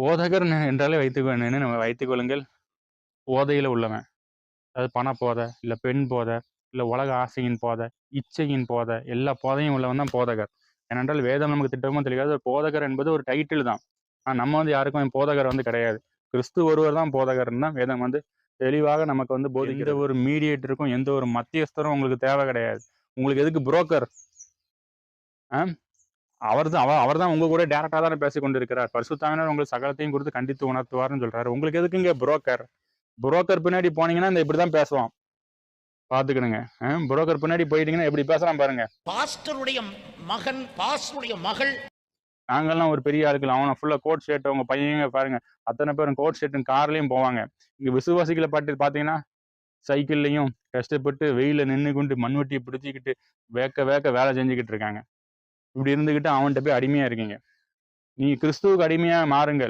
போதகர் என்றாலே வைத்துக்கொ என்ன நம்ம வைத்துக் கொள்ளுங்கள். போதையில் உள்ளவன். அதாவது பண போதை இல்லை பெண் போதை இல்லை உலக ஆசையின் போதை இச்சையின் போதை எல்லா போதையும் உள்ளவன் தான் போதகர். ஏனென்றால் வேதம் நமக்கு திட்டமும் தெளிவாது ஒரு போதகர் என்பது ஒரு டைட்டில் தான். ஆனால் நம்ம வந்து யாருக்கும் போதகர் வந்து கிடையாது. கிறிஸ்து ஒருவர் தான் போதகர்னு தான் வேதம் வந்து தெளிவாக நமக்கு வந்து போதிக்கிற எந்த ஒரு மீடியேட்டருக்கும் எந்த ஒரு மத்தியஸ்தரும் உங்களுக்கு தேவை கிடையாது. உங்களுக்கு எதுக்கு புரோக்கர் அவர் தான் அவர் அவர் தான் உங்க கூட டேரக்டாக தானே பேசி கொண்டு இருக்கிறார் பரிசுத்தாவினர் உங்களுக்கு சகலத்தையும் கொடுத்து கண்டித்து உணர்த்துவார்னு சொல்றாரு. உங்களுக்கு எதுக்குங்க புரோக்கர் புரோக்கர் பின்னாடி போனீங்கன்னா இந்த இப்படி தான் பேசுவான். பார்த்துக்கணுங்க. புரோக்கர் பின்னாடி போயிட்டீங்கன்னா எப்படி பேசுறான் பாருங்க. பாஸ்டருடைய மகன் பாஸ்டருடைய மகள். நாங்கெல்லாம் ஒரு பெரிய ஆளுக்கள் அவனை ஃபுல்லாக கோட் ஷர்ட் அவங்க பையங்க பாருங்க. அத்தனை பேரும் கோட் ஷர்ட்டும் கார்லேயும் போவாங்க. இங்கே விசுவாசிகளை பாட்டு பார்த்தீங்கன்னா சைக்கிள்லையும் கஷ்டப்பட்டு வெயில நின்று கொண்டு மண்வெட்டியை பிடிச்சிக்கிட்டு வேக்க வேக்க வேலை செஞ்சுக்கிட்டு இருக்காங்க. இப்படி இருந்துக்கிட்டு அவன்கிட்ட போய் அடிமையா இருக்கீங்க. நீ கிறிஸ்துவுக்கு அடிமையா மாறுங்கள்.